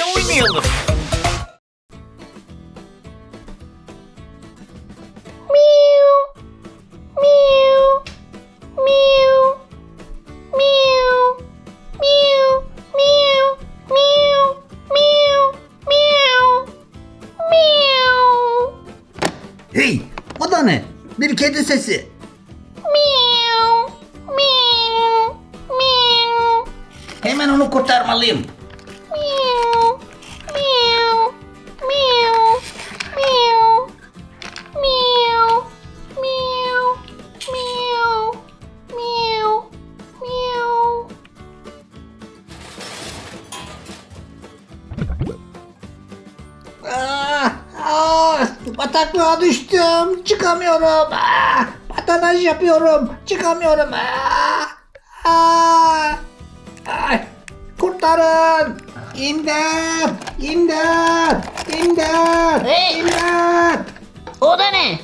birlikte oynayalım. Hey, o da ne? Bir kedi sesi. Hemen onu kurtarmalıyım. Bataklığa düştüm. Çıkamıyorum. Ah, patanaj yapıyorum. Çıkamıyorum. Ah, ah, ay, kurtarın. İmdat! İmdat! İmdat! Hey! İmdat! O da ne?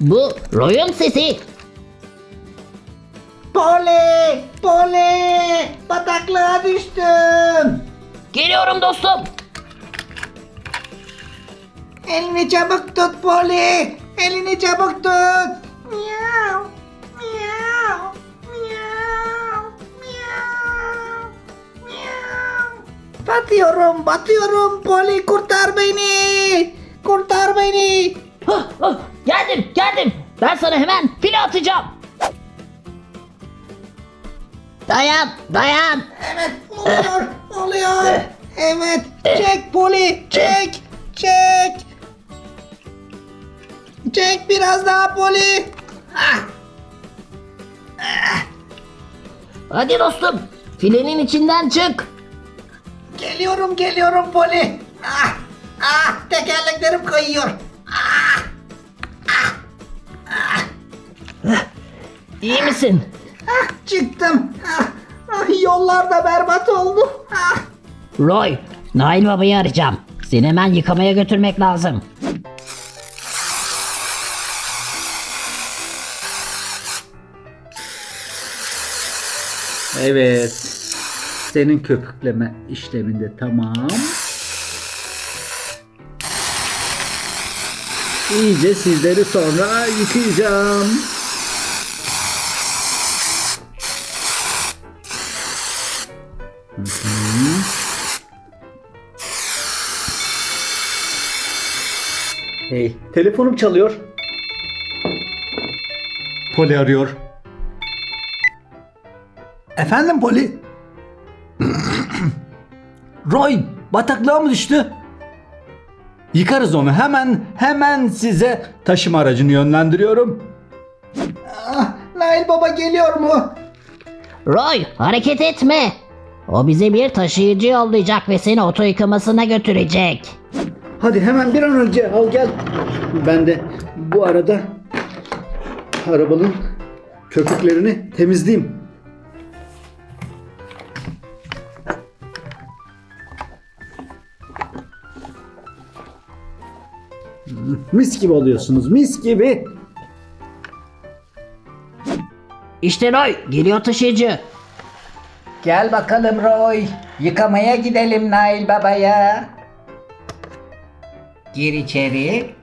Bu Roy'un sesi. Poli! Poli! Bataklığa düştüm. Geliyorum dostum. Elini çabuk tut Poli. Elini çabuk tut. Miau. Miau. Miau. Miau. Miau. Batıyorum, batıyorum. Poli kurtar beni. Kurtar beni. Geldim geldim. Ben sana hemen file atacağım. Dayan dayan. Evet, oluyor, oluyor. Evet, çek Poli, çek, çek. Çek biraz daha Poli. Ah, Hadi dostum. Filenin içinden çık. Geliyorum geliyorum Poli. Ah, ah tekerleklerim kayıyor. Ah, İyi misin? ah çıktım. Ah, ah, yollar da berbat oldu. Ah, Roy, Nail babayı arayacağım. Seni hemen yıkamaya götürmek lazım. Evet. Senin köpükleme işleminde tamam. İyice sizleri sonra yıkayacağım. Hey, telefonum çalıyor. Poli arıyor. Efendim Poli? Roy bataklığa mı düştü? Yıkarız onu hemen hemen size taşıma aracını yönlendiriyorum. Ah, Nail Baba geliyor mu? Roy, hareket etme. O bize bir taşıyıcı yollayacak ve seni oto yıkamasına götürecek. Hadi hemen bir an önce al gel. Ben de bu arada arabanın köpüklerini temizleyeyim. Mis gibi oluyorsunuz, mis gibi. İşte Roy, geliyor taşıyıcı. Gel bakalım Roy. Yıkamaya gidelim Nail Baba'ya. Gir içeri.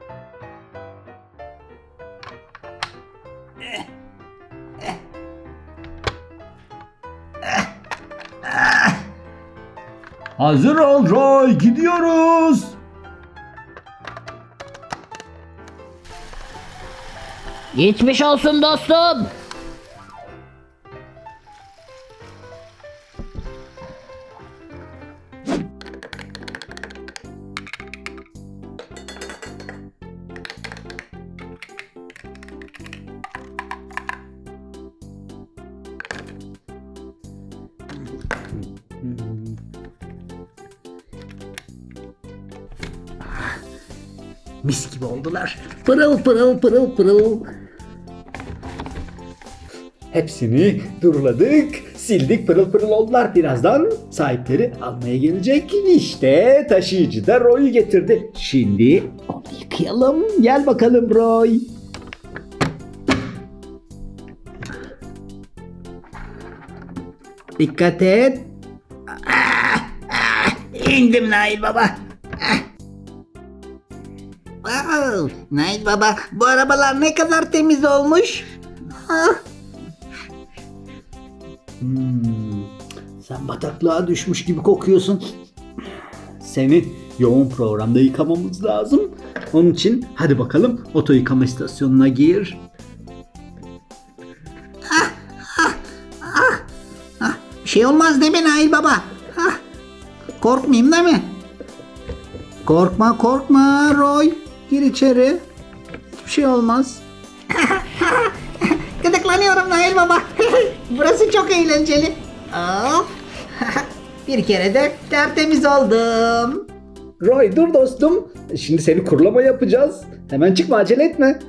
Hazır ol Roy, gidiyoruz. Geçmiş olsun dostum. Mis gibi oldular. Pırıl pırıl pırıl pırıl. Hepsini duruladık, sildik pırıl pırıl oldular. Birazdan sahipleri almaya gelecek. İşte taşıyıcı da Roy'u getirdi. Şimdi onu yıkayalım. Gel bakalım Roy. Dikkat et. Ah, Nail Baba. Wow, Nail Baba bu arabalar ne kadar temiz olmuş. Ah, Hmm, sen bataklığa düşmüş gibi kokuyorsun. Seni yoğun programda yıkamamız lazım. Onun için hadi bakalım oto yıkama istasyonuna gir. bir şey olmaz değil mi Nail Baba? Ah, korkmayayım değil mi? Korkma korkma Roy. Gir içeri. Hiçbir şey olmaz. Gıdıklanıyorum Nail Baba. Burası çok eğlenceli. Bir kere de tertemiz oldum. Roy dur dostum. Şimdi seni kurulama yapacağız. Hemen çıkma acele etme.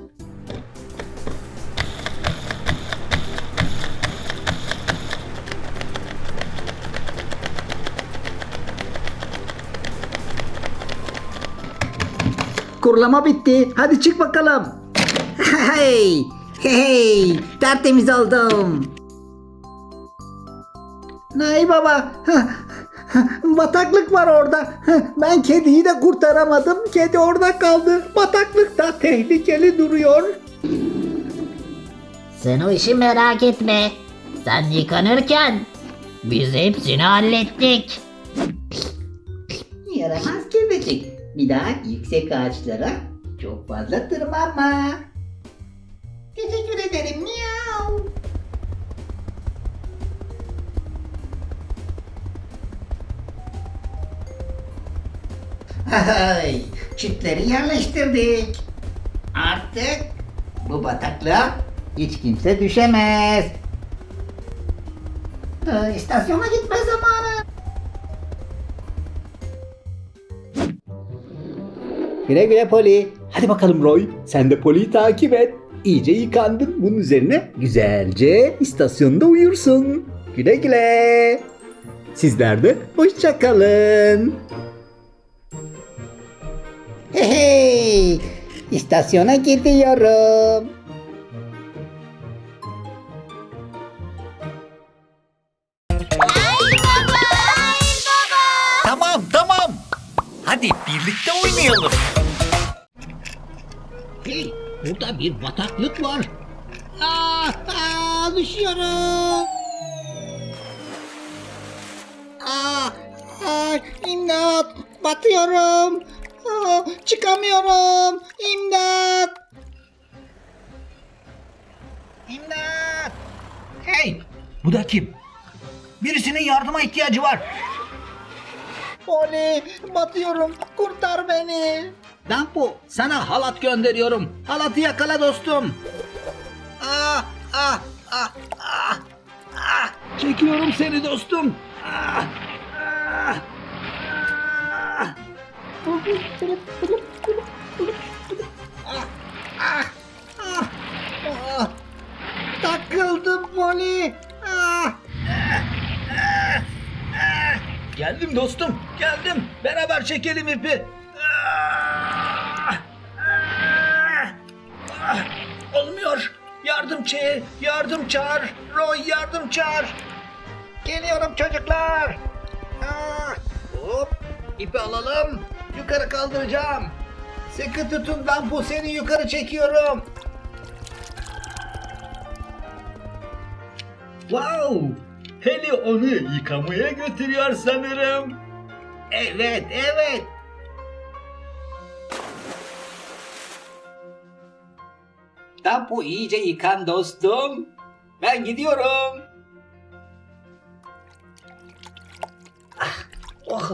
Kurulama bitti. Hadi çık bakalım. Hey, hey, tertemiz oldum. Nay baba, bataklık var orada. Ben kediyi de kurtaramadım. Kedi orada kaldı. Bataklıkta tehlikeli duruyor. Sen o işi merak etme. Sen yıkanırken biz hepsini hallettik. Yaramaz kedicik. Bir daha yüksek ağaçlara çok fazla tırmanma. Ederim. Miau. Hay, çitleri yerleştirdik. Artık bu bataklığa hiç kimse düşemez. Ee, istasyona gitme zamanı. Güle güle Poli. Hadi bakalım Roy. Sen de Poli'yi takip et. İyice yıkandın. Bunun üzerine güzelce istasyonda uyursun. Güle güle. Sizler de hoşça kalın. Hey, hey, istasyona gidiyorum. Tamam tamam. Hadi birlikte oynayalım. Hey, burada bir bataklık var. Aa, aa, düşüyorum. Aa, aa, imdat, batıyorum. Aa, çıkamıyorum. İmdat. İmdat. Hey, bu da kim? Birisinin yardıma ihtiyacı var. Poli, batıyorum. Kurtar beni. Dampu, sana halat gönderiyorum. Halatı yakala dostum. Ah, ah, ah, ah. Çekiyorum seni dostum. Ah, ah, ah. Ah, takıldım Poli. Ah. Geldim dostum, geldim. Beraber çekelim ipi. Ah. Olmuyor. Yardım çağır, yardım çağır. Roy yardım çağır. Geliyorum çocuklar. Ah, hop, ipi alalım. Yukarı kaldıracağım. Sıkı tutun Dampu seni yukarı çekiyorum. Wow! Heli onu yıkamaya götürüyor sanırım. Evet, evet. Dampu iyice yıkan dostum. Ben gidiyorum. Oh,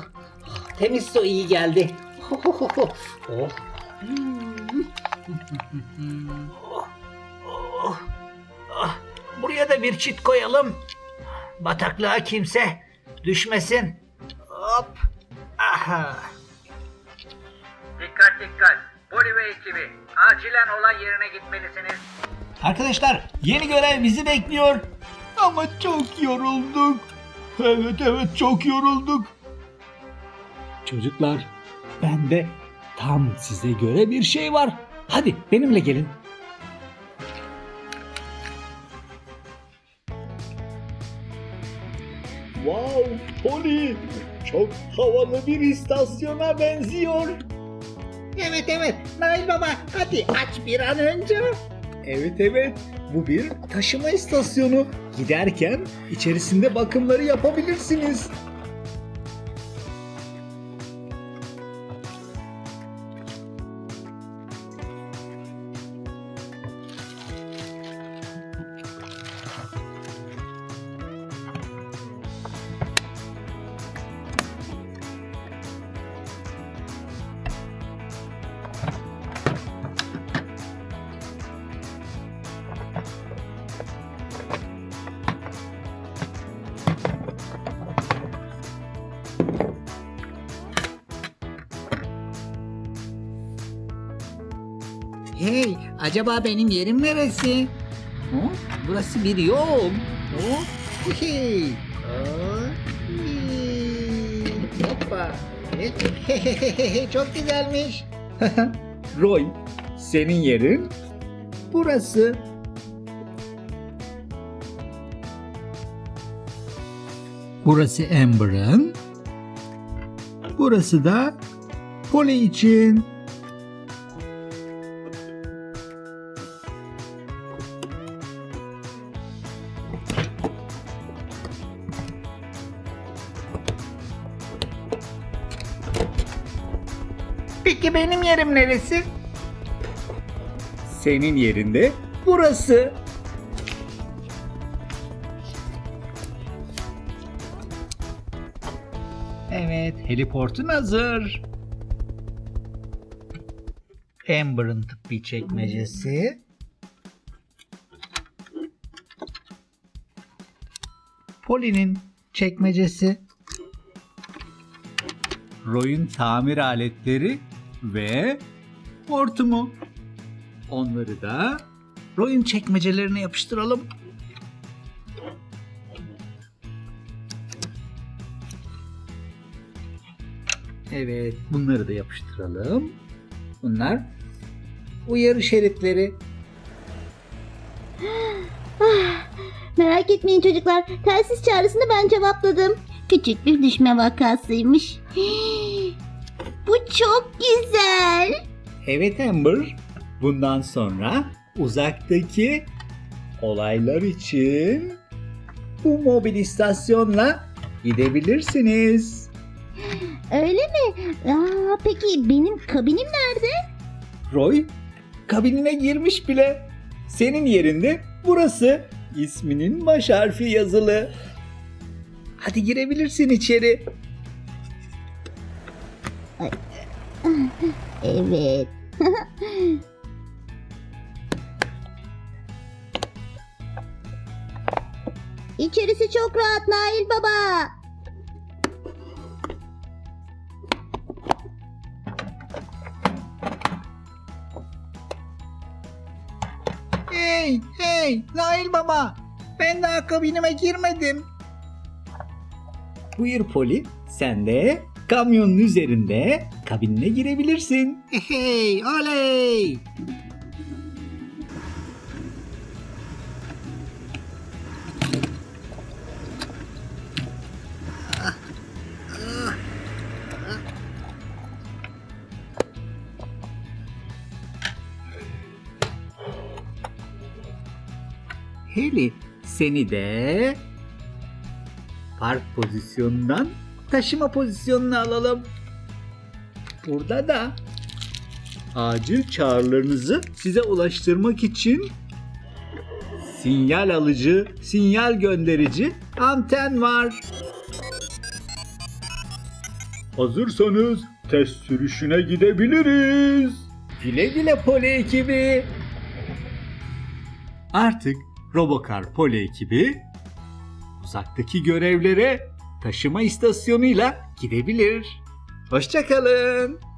temiz su iyi geldi. Oh. Oh. Ah, Buraya da bir çit koyalım. Bataklığa kimse düşmesin. Hop. Aha. Dikkat dikkat. Poli ve ekibi. Acilen olay yerine gitmelisiniz. Arkadaşlar yeni görev bizi bekliyor. Ama çok yorulduk. Evet evet çok yorulduk. Çocuklar bende tam size göre bir şey var. Hadi benimle gelin. Wow Poli çok havalı bir istasyona benziyor. Evet evet Nail Baba hadi aç bir an önce. Evet evet bu bir taşıma istasyonu. Giderken içerisinde bakımları yapabilirsiniz. Acaba benim yerim neresi? Hı? Burası bir yol. Hey. Hoppa. Çok güzelmiş. Roy senin yerin Burası. Burası Amber'ın. Burası da Polly için. Peki benim yerim neresi? senin yerinde burası. Evet, heliportun hazır. Amber'ın tıbbi çekmecesi. Poli'nin çekmecesi. Roy'un tamir aletleri ve hortumu. Onları da Roy'un çekmecelerine yapıştıralım. Evet, bunları da yapıştıralım. Bunlar uyarı şeritleri. Merak etmeyin çocuklar. Telsiz çağrısını ben cevapladım. Küçük bir düşme vakasıymış. Bu çok güzel. Evet Amber, bundan sonra uzaktaki olaylar için bu mobil istasyonla gidebilirsiniz. Öyle mi? Aa, peki benim kabinim nerede? Roy kabinine girmiş bile. Senin yerinde burası. İsminin baş harfi yazılı. Hadi girebilirsin içeri. Evet. İçerisi çok rahat Nail Baba. Hey, hey, Nail Baba. Ben daha kabinime girmedim. Buyur Poli, sen de kamyonun üzerinde kabinine girebilirsin. Hey, oley. Heli seni de park pozisyonundan taşıma pozisyonuna alalım. Burada da acil çağrılarınızı size ulaştırmak için sinyal alıcı, sinyal gönderici anten var. Hazırsanız test sürüşüne gidebiliriz. Güle güle poli ekibi. Artık Robocar Poli ekibi uzaktaki görevlere taşıma istasyonuyla gidebilir. Hoşçakalın.